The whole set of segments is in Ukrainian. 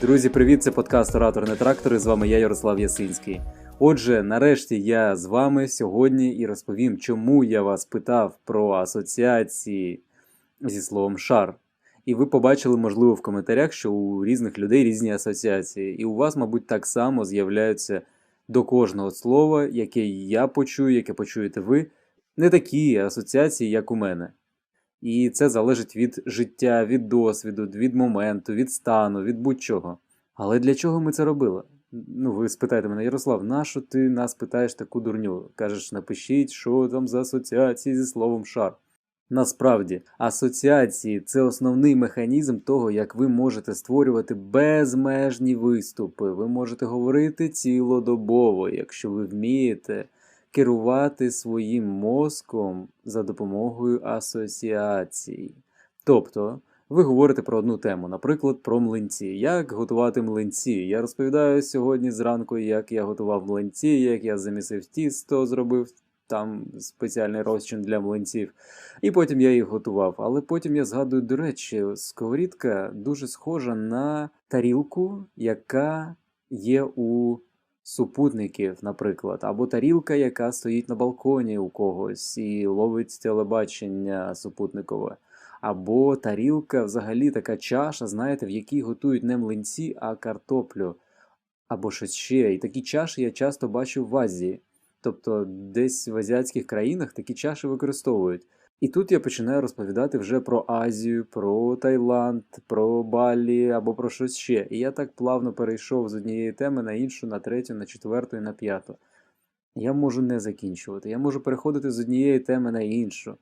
Друзі, привіт! Це подкаст Оратор не трактор. І з вами я, Ярослав Ясинський. Отже, нарешті я з вами сьогодні і розповім, чому я вас питав про асоціації зі словом шар. І ви побачили, можливо, в коментарях, що у різних людей різні асоціації. І у вас, мабуть, так само з'являються до кожного слова, яке я почую, яке почуєте ви, не такі асоціації, як у мене. І це залежить від життя, від досвіду, від моменту, від стану, від будь-чого. Але для чого ми це робили? Ну, ви спитаєте мене, Ярослав, нащо ти нас питаєш таку дурню? Кажеш, напишіть, що там за асоціації зі словом шар. Насправді, асоціації це основний механізм того, як ви можете створювати безмежні виступи. Ви можете говорити цілодобово, якщо ви вмієте керувати своїм мозком за допомогою асоціацій. Тобто, ви говорите про одну тему, наприклад, про млинці. Як готувати млинці? Я розповідаю сьогодні зранку, як я готував млинці, як я замісив тісто, зробив там спеціальний розчин для млинців. І потім я їх готував. Але потім я згадую, до речі, сковорідка дуже схожа на тарілку, яка є у супутників, наприклад, або тарілка, яка стоїть на балконі у когось і ловить телебачення супутникове. Або тарілка, взагалі така чаша, знаєте, в якій готують не млинці, а картоплю. Або щось ще. І такі чаші я часто бачу в Азії. Тобто десь в азіатських країнах такі чаші використовують. І тут я починаю розповідати вже про Азію, про Таїланд, про Балі або про щось ще. І я так плавно перейшов з однієї теми на іншу, на третю, на четверту і на п'яту. Я можу не закінчувати, я можу переходити з однієї теми на іншу.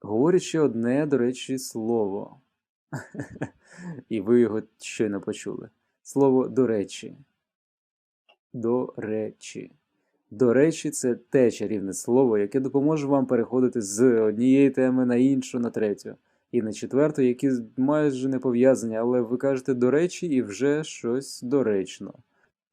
Говорячи одне, до речі, слово. І ви його щойно почули. Слово до речі. До речі. До речі, це те чарівне слово, яке допоможе вам переходити з однієї теми на іншу, на третю, і на четверту, які майже не пов'язані, але ви кажете до речі, і вже щось доречно.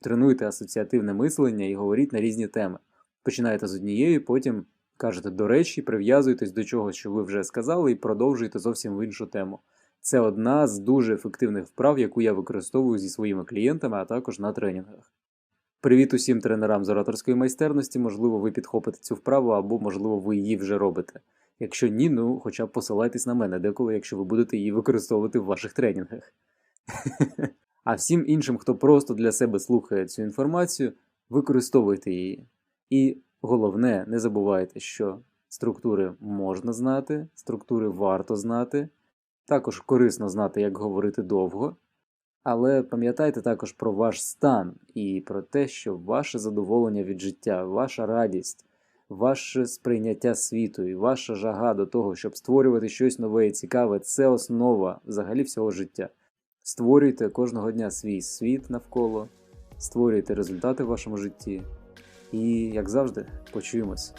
Тренуйте асоціативне мислення і говоріть на різні теми. Починаєте з однієї, потім кажете до речі, прив'язуєтесь до чогось, що ви вже сказали, і продовжуєте зовсім в іншу тему. Це одна з дуже ефективних вправ, яку я використовую зі своїми клієнтами, а також на тренінгах. Привіт усім тренерам з ораторської майстерності. Можливо, ви підхопите цю вправу, або, можливо, ви її вже робите. Якщо ні, ну хоча б посилайтесь на мене деколи, якщо ви будете її використовувати в ваших тренінгах. А всім іншим, хто просто для себе слухає цю інформацію, використовуйте її. І головне, не забувайте, що структури можна знати, структури варто знати. Також корисно знати, як говорити довго. Але пам'ятайте також про ваш стан і про те, що ваше задоволення від життя, ваша радість, ваше сприйняття світу і ваша жага до того, щоб створювати щось нове і цікаве, це основа взагалі всього життя. Створюйте кожного дня свій світ навколо, створюйте результати в вашому житті. І, як завжди, почуємось.